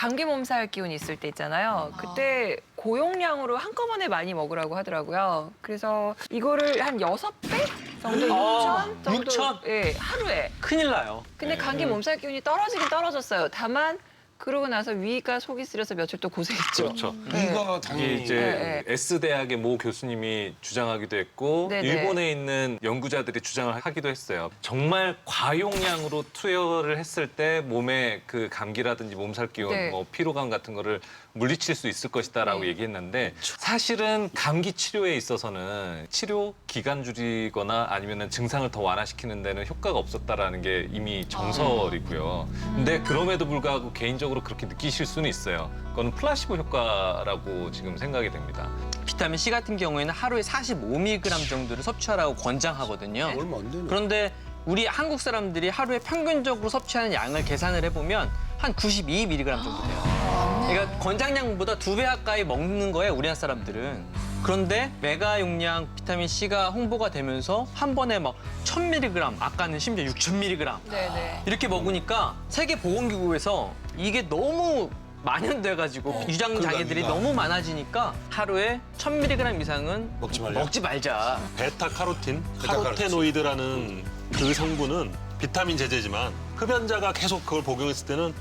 감기 몸살 기운 있을 때 있잖아요. 그때 고용량으로 한꺼번에 많이 먹으라고 하더라고요. 그래서 이거를 한 여섯 배 정도 아, 6천 정도 6,000? 예, 하루에. 큰일 나요. 근데 감기 몸살 기운이 떨어지긴 떨어졌어요. 다만 그러고 나서 위가 속이 쓰려서 며칠 또 고생했죠. 그렇죠. 네. 이게 위가 당연히 이제 네, S 대학의 모 교수님이 주장하기도 했고 네, 네. 일본에 있는 연구자들이 주장을 하기도 했어요. 정말 과용량으로 투여를 했을 때 몸에 그 감기라든지 몸살 기운, 네. 뭐 피로감 같은 거를 물리칠 수 있을 것이다라고 네. 얘기했는데 사실은 감기 치료에 있어서는 치료 기간 줄이거나 아니면은 증상을 더 완화시키는 데는 효과가 없었다라는 게 이미 정설이고요. 근데 그럼에도 불구하고 개인적으로 그렇게 느끼실 수는 있어요. 그건 플라시보 효과라고 지금 생각이 됩니다. 비타민 C 같은 경우에는 하루에 45mg 정도를 섭취하라고 권장하거든요. 얼마 안 되네. 그런데 우리 한국 사람들이 하루에 평균적으로 섭취하는 양을 계산을 해보면 한 92mg 정도 돼요. 그러니까 권장량보다 두 배 가까이 먹는 거예요, 우리나라 사람들은. 그런데 메가 용량 비타민 C가 홍보가 되면서 한 번에 막 1000mg, 아까는 심지어 6000mg 네네. 이렇게 먹으니까 세계 보건기구에서 이게 너무 만연돼가지고 유장 장애들이. 너무 많아지니까 하루에 1000mg 이상은 먹지 말자. 먹지 말자. 베타 카로틴, 베타카로틴. 카로테노이드라는 그 성분은 비타민 제제지만 흡연자가 계속 그걸 복용했을 때는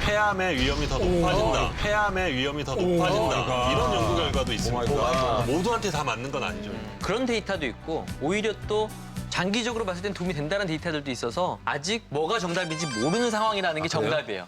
폐암의 위험이 더 높아진다. 폐암의 위험이 더 높아진다. 이런 연구 결과도 있습니다. 갓. 모두한테 다 맞는 건 아니죠. 그런 데이터도 있고 오히려 또 장기적으로 봤을 땐 도움이 된다는 데이터들도 있어서 아직 뭐가 정답인지 모르는 상황이라는 게 정답이에요.